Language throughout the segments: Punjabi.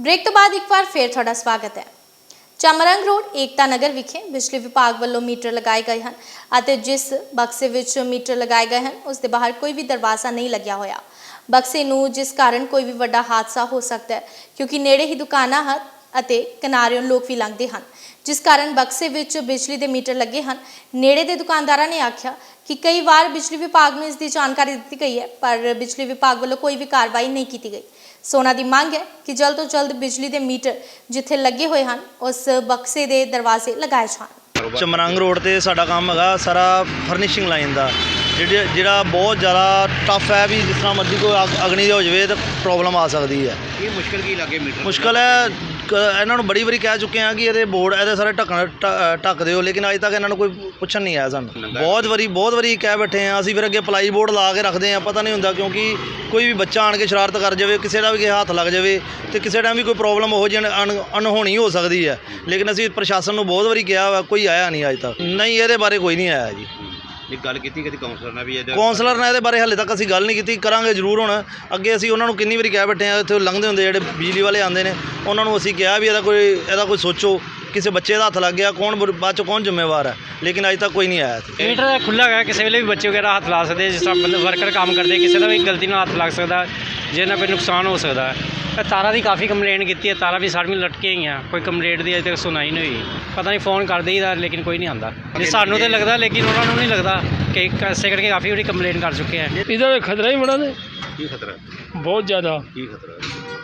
ਬ੍ਰੇਕ ਤੋਂ ਬਾਅਦ ਇੱਕ ਵਾਰ ਫੇਰ ਤੁਹਾਡਾ ਸਵਾਗਤ ਹੈ। ਚਮਰੰਗ ਰੋਡ, ਏਕਤਾ ਨਗਰ ਵਿਖੇ ਬਿਜਲੀ ਵਿਭਾਗ ਵੱਲੋਂ ਮੀਟਰ ਲਗਾਏ ਗਏ ਹਨ ਅਤੇ ਜਿਸ ਬਕਸੇ ਵਿੱਚ ਮੀਟਰ ਲਗਾਏ ਗਏ ਹਨ, ਉਸ ਦੇ ਬਾਹਰ ਕੋਈ ਵੀ ਦਰਵਾਜ਼ਾ ਨਹੀਂ ਲੱਗਿਆ ਹੋਇਆ। ਬਕਸੇ ਨੂੰ ਜਿਸ ਕਾਰਨ ਕੋਈ ਵੀ ਵੱਡਾ ਹਾਦਸਾ ਹੋ ਸਕਦਾ ਹੈ, ਕਿਉਂਕਿ ਨੇੜੇ ਹੀ ਦੁਕਾਨਾਂ ਹਨ ਅਤੇ ਕਿਨਾਰਿਓਂ ਲੋਕ ਵੀ ਲੰਘਦੇ ਹਨ। ਜਿਸ ਕਾਰਨ ਬਕਸੇ ਵਿੱਚ ਬਿਜਲੀ ਦੇ ਮੀਟਰ ਲੱਗੇ ਹਨ। ਨੇੜੇ ਦੇ ਦੁਕਾਨਦਾਰਾਂ ਨੇ ਆਖਿਆ ਕਿ ਕਈ ਵਾਰ ਬਿਜਲੀ ਵਿਭਾਗ ਨੂੰ ਇਸ ਦੀ ਜਾਣਕਾਰੀ ਦਿੱਤੀ ਗਈ ਹੈ ਪਰ ਬਿਜਲੀ ਵਿਭਾਗ ਵੱਲੋਂ ਕੋਈ ਵੀ ਕਾਰਵਾਈ ਨਹੀਂ ਕੀਤੀ ਗਈ। ਸੋਨਾ ਦੀ ਮੰਗ ਹੈ ਕਿ ਜਲਦ ਤੋਂ ਜਲਦ ਬਿਜਲੀ ਦੇ ਮੀਟਰ ਜਿੱਥੇ ਲੱਗੇ ਹੋਏ ਹਨ ਉਸ ਬਕਸੇ ਦੇ ਦਰਵਾਜ਼ੇ ਲਗਾਏ ਜਾਣ। ਚਮਰੰਗ ਰੋਡ ਤੇ ਸਾਡਾ ਕੰਮ ਹੈਗਾ ਸਾਰਾ ਫਰਨਿਸ਼ਿੰਗ ਲਾਈਨ ਦਾ। ਜਿਹੜੀ ਜਿਹੜਾ ਬਹੁਤ ਜ਼ਿਆਦਾ ਟਫ ਹੈ ਵੀ ਜਿਸ ਤਰ੍ਹਾਂ ਮਰਜ਼ੀ ਕੋਈ ਅੱਗ- ਅਗਨੀ ਹੋ ਜਾਵੇ ਤਾਂ ਪ੍ਰੋਬਲਮ ਆ ਸਕਦੀ ਹੈ। ਇਹ ਮੁਸ਼ਕਲ ਕੀ ਲੱਗੇ ਮੀਟਰ? ਮੁਸ਼ਕਲ ਹੈ ਕ- ਇਹਨਾਂ ਨੂੰ ਬੜੀ ਵਾਰੀ ਕਹਿ ਚੁੱਕੇ ਆ ਕਿ ਇਹਦੇ ਬੋਰਡ ਇਹਦੇ ਸਾਰੇ ਢੱਕਣ ਢ- ਢੱਕ ਦਿਓ ਲੇਕਿਨ ਅਜੇ ਤੱਕ ਇਹਨਾਂ ਨੂੰ ਕੋਈ ਪੁੱਛਣ ਨਹੀਂ ਆਇਆ ਸਾਨੂੰ। ਬਹੁਤ ਵਾਰੀ ਬਹੁਤ ਵਾਰੀ ਕਹਿ ਬੈਠੇ ਆ ਅਸੀਂ ਫਿਰ ਅੱਗੇ ਪਲਾਈ ਬੋਰਡ ਲਾ ਕੇ ਰੱਖਦੇ ਆ ਪਤਾ ਨਹੀਂ ਹੁੰਦਾ ਕਿਉਂਕਿ ਕੋਈ ਵੀ ਬੱਚਾ ਆਣ ਕੇ ਸ਼ਰਾਰਤ ਕਰ ਜਾਵੇ ਕਿਸੇ ਦਾ ਵੀ ਕਿਸੇ ਹੱਥ ਲੱਗ ਜਾਵੇ ਤੇ ਕਿਸੇ ਟਾਈਮ ਵੀ ਕੋਈ ਪ੍ਰੋਬਲਮ ਹੋ ਜਾਣ ਅਣ- ਅਣਹੋਣੀ ਹੋ ਸਕਦੀ ਹੈ। ਲੇਕਿਨ ਅਸੀਂ ਪ੍ਰਸ਼ਾਸਨ ਨੂੰ ਬਹੁਤ ਵਾਰੀ ਕਿਹਾ ਵਾ ਕੋਈ ਆਇਆ ਨਹੀਂ ਅਜੇ ਤੱਕ। ਨਹੀਂ ਇਹਦੇ ਬਾਰੇ ਕੋਈ ਨਹੀਂ ਆਇਆ ਜੀ। ਇਹ ਗੱਲ ਕੀਤੀ ਕਦੀ ਕਾਉਂਸਲਰ ਨਾਲ ਵੀ ਇਹਦਾ ਕੌਂਸਲਰ ਨੇ ਇਹਦੇ ਬਾਰੇ ਹਾਲੇ ਤੱਕ ਅਸੀਂ ਗੱਲ ਨਹੀਂ ਕੀਤੀ ਕਰਾਂਗੇ ਜ਼ਰੂਰ ਹੁਣ। ਅੱਗੇ ਅਸੀਂ ਉਹਨਾਂ ਨੂੰ ਕਿੰਨੀ ਵਾਰੀ ਕਹਿ ਬੈਠੇ ਆ ਇੱਥੇ ਲੰਘਦੇ ਹੁੰਦੇ ਜਿਹੜੇ ਬਿਜਲੀ ਵਾਲੇ ਆਉਂਦੇ ਨੇ ਉਹਨਾਂ ਨੂੰ ਅਸੀਂ ਕਿਹਾ ਵੀ ਇਹਦਾ ਕੋਈ ਇਹਦਾ ਕੋਈ ਸੋਚੋ ਕਿਸੇ ਬੱਚੇ ਦਾ ਹੱਥ ਲੱਗ ਗਿਆ ਕੌਣ ਬੁਰ- ਬਾਅਦ ਚ ਕੌਣ ਜ਼ਿੰਮੇਵਾਰ ਹੈ? ਲੇਕਿਨ ਅਜੇ ਤੱਕ ਕੋਈ ਨਹੀਂ ਆਇਆ ਇੱਥੇ। ਮੀਟਰ ਖੁੱਲਾ ਹੈਗਾ ਕਿਸੇ ਵੇਲੇ ਵੀ ਬੱਚੇ ਵਗੈਰਾ ਹੱਥ ਲਾ ਸਕਦੇ ਆ, ਜਿਸ ਤਰ੍ਹਾਂ ਮਤਲਬ ਵਰਕਰ ਕੰਮ ਕਰਦੇ ਕਿਸੇ ਦਾ ਵੀ ਗਲਤੀ ਨਾਲ ਹੱਥ ਲੱਗ ਸਕਦਾ ਜਿਹਦੇ ਨਾਲ ਕੋਈ ਨੁਕਸਾਨ ਹੋ ਸਕਦਾ। ਹੈ ਇਹ ਤਾਰਾਂ ਦੀ ਕਾਫੀ ਕੰਪਲੇਂਟ ਕੀਤੀ ਹੈ ਤਾਰਾਂ ਵੀ ਸਾਰੀਆਂ ਲਟਕੀਆਂ ਹੋਈਆਂ ਕੋਈ ਕੰਪਲੇਂਟ ਦੀ ਅਜੇ ਤੱਕ ਸੁਣਾਈ ਨਹੀਂ ਹੋਈ। ਪਤਾ ਨਹੀਂ ਫੋਨ ਕਰਦੇ ਹੀ ਦਾ ਲੇਕਿਨ ਕੋਈ ਨਹੀਂ ਆਂਦਾ ਜੇ ਸਾਨੂੰ ਤੇ ਲੱਗਦਾ ਲੇਕਿਨ ਉਹਨਾਂ ਨੂੰ ਨਹੀਂ ਲੱਗਦਾ ਕਿ ਐਸੇ ਕਰਕੇ ਕਾਫੀ ਵਾਰੀ ਕੰਪਲੇਂਟ ਕਰ ਚੁੱਕੇ ਆ। ਇਹਦਾ ਖਤਰਾ ਹੀ ਬੜਾ ਨੇ। ਕੀ ਖਤਰਾ? ਬਹੁਤ ਜ਼ਿਆਦਾ। ਕੀ ਖਤਰਾ?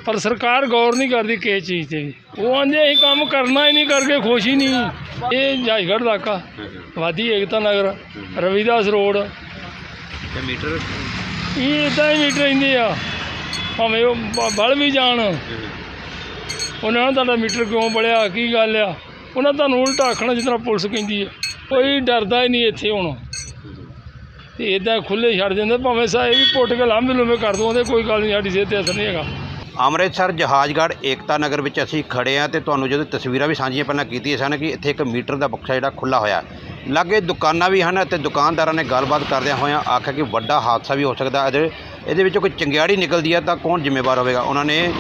ਪਰ ਸਰਕਾਰ ਗੌਰ ਨਹੀਂ ਕਰਦੀ ਕਿਸੇ ਚੀਜ਼ ਤੇ। ਵੀ ਉਹ ਆਂਦੇ ਅਸੀਂ ਕੰਮ ਕਰਨਾ ਹੀ ਨਹੀਂ ਕਰਕੇ ਖੁਸ਼ ਹੀ ਨਹੀਂ। ਇਹ ਜਾਇਗੜ੍ਹ ਇਲਾਕਾ ਵਾਦੀ ਏਕਤਾ ਨਗਰ ਰਵਿਦਾਸ ਰੋਡ। ਤੇ ਮੀਟਰ? ਇਹ ਇਦਾਂ ਹੀ ਮੀਟਰ ਰਹਿੰਦੇ ਆ। ਭਾਵੇਂ ਉਹ ਬ- ਬਲ ਵੀ ਜਾਣ। ਉਹਨਾਂ ਨੇ ਤੁਹਾਡਾ ਮੀਟਰ ਕਿਉਂ ਬਲਿਆ ਕੀ ਗੱਲ ਆ? ਉਹਨਾਂ ਤੁਹਾਨੂੰ ਉਲਟਾ ਆਖਣਾ ਜਿਸ ਤਰ੍ਹਾਂ ਪੁਲਿਸ ਕਹਿੰਦੀ ਹੈ ਕੋਈ ਡਰਦਾ ਹੀ ਨਹੀਂ ਇੱਥੇ ਹੁਣ। ਤੇ ਇਦਾਂ ਖੁੱਲੇ ਛੱਡ ਦਿੰਦੇ, ਭਾਵੇਂ ਸਾ ਵੀ ਪੁੱਟ ਕੇ ਲਾਂਭੇ ਲੁੰਮੇ ਕਰ ਦੋਂਦੇ ਕੋਈ ਗੱਲ ਨਹੀਂ, ਸਾਡੀ ਸਿਹਤ ਤੇ ਅਸਰ ਨਹੀਂ ਹੈਗਾ। ਅੰਮ੍ਰਿਤਸਰ ਜਹਾਜ਼ਗੜ੍ਹ ਏਕਤਾ ਨਗਰ ਵਿੱਚ ਅਸੀਂ ਖੜੇ ਆ ਤੇ ਤੁਹਾਨੂੰ ਜਦੋਂ ਤਸਵੀਰਾਂ ਵੀ ਸਾਂਝੀਆਂ ਪਹਿਲਾਂ ਕੀਤੀਆਂ ਸਨ ਕਿ ਇੱਥੇ ਇੱਕ ਮੀਟਰ ਦਾ ਬਕਸਾ ਜਿਹੜਾ ਖੁੱਲਾ ਹੋਇਆ ਲਾਗੇ ਦੁਕਾਨਾਂ ਵੀ ਹਨ ਤੇ ਦੁਕਾਨਦਾਰਾਂ ਨੇ ਗੱਲਬਾਤ ਕਰਦਿਆਂ ਹੋਇਆਂ ਆਖਿਆ ਕਿ ਵੱਡਾ ਹਾਦਸਾ ਵੀ ਹੋ ਸਕਦਾ ਇਹਦੇ ਇਹਦੇ ਵਿੱਚੋਂ ਕੋਈ ਚੰਗਿਆੜੀ ਨਿਕਲਦੀ ਹੈ ਤਾਂ ਕੌਣ ਜ਼ਿੰਮੇਵਾਰ ਹੋਵੇਗਾ? ਉਹਨਾਂ ਨੇ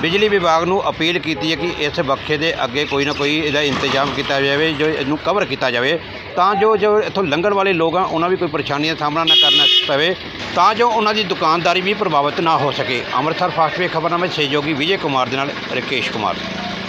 ਬਿਜਲੀ ਵਿਭਾਗ ਨੂੰ ਅਪੀਲ ਕੀਤੀ ਹੈ ਕਿ ਇਸ ਬਖਸ਼ੇ ਦੇ ਅੱਗੇ ਕੋਈ ਨਾ ਕੋਈ ਇਹਦਾ ਇੰਤਜ਼ਾਮ ਕੀਤਾ ਜਾਵੇ, ਜੋ ਇਹਨੂੰ ਕਵਰ ਕੀਤਾ ਜਾਵੇ। ਤਾਂ ਜੋ ਜੋ ਇੱਥੋਂ ਲੰਘਣ ਵਾਲੇ ਲੋਕ ਆ, ਉਹਨਾਂ ਵੀ ਕੋਈ ਪਰੇਸ਼ਾਨੀ ਦਾ ਸਾਹਮਣਾ ਨਾ ਕਰਨਾ ਪਵੇ, ਤਾਂ ਜੋ ਉਹਨਾਂ ਦੀ ਦੁਕਾਨਦਾਰੀ ਵੀ ਪ੍ਰਭਾਵਿਤ ਨਾ ਹੋ ਸਕੇ। ਅੰਮ੍ਰਿਤਸਰ ਫਾਸਟ ਵੇ ਖਬਰਨਾਮੇ ਸਹਿਯੋਗੀ ਵਿਜੇ ਕੁਮਾਰ ਦੇ ਨਾਲ ਰਕੇਸ਼ ਕੁਮਾਰ।